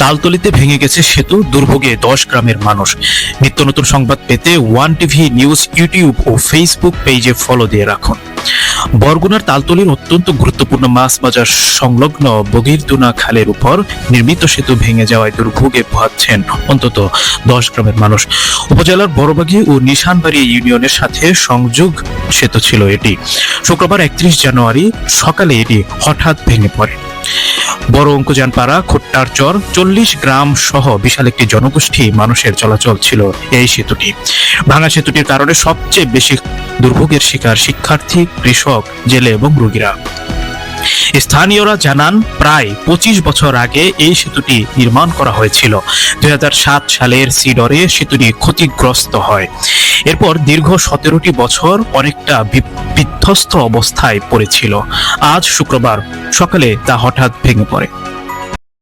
তালতলিতে ভেঙে গেছে সেতু, দুর্ভোগে দশ গ্রামের মানুষ। নিত্য নতুন সংবাদ পেতে ওয়ান টিভি নিউজ, ইউটিউব ও ফেসবুক পেজে ফলো দিয়ে রাখুন। বরগুনার তালতলির অত্যন্ত গুরুত্বপূর্ণ মাছ বাজার সংলগ্ন বগিরদুনা খালের উপর নির্মিত সেতু ভেঙে যাওয়ায় দুর্ভোগে পোহাচ্ছেন অন্তত দশ গ্রামের মানুষ। উপজেলার বড়বাগি ও নিশানবাড়ি ইউনিয়নের সাথে সংযোগ সেতু ছিল এটি। শুক্রবার একত্রিশ জানুয়ারি সকালে এটি হঠাৎ ভেঙে পড়ে। বড় অঙ্কুজানপাড়া খোট্টার চর, চল্লিশ গ্রাম সহ বিশাল একটি জনগোষ্ঠী মানুষের চলাচল ছিল এই সেতুটি। ভাঙা সেতুটির কারণে সবচেয়ে বেশি দুর্ভোগের শিকার শিক্ষার্থী, কৃষক, জেলে এবং রোগীরা। স্থানীয়রা জানান, প্রায় পঁচিশ বছর আগে এই সেতুটি নির্মাণ করা হয়েছিল। দুই সাত সালের সিডরে সেতুটি ক্ষতিগ্রস্ত হয়। এরপর দীর্ঘ সতেরোটি বছর অনেকটা বিধ্বস্ত অবস্থায় পড়েছিল। আজ শুক্রবার সকালে তা হঠাৎ ভেঙে পড়ে।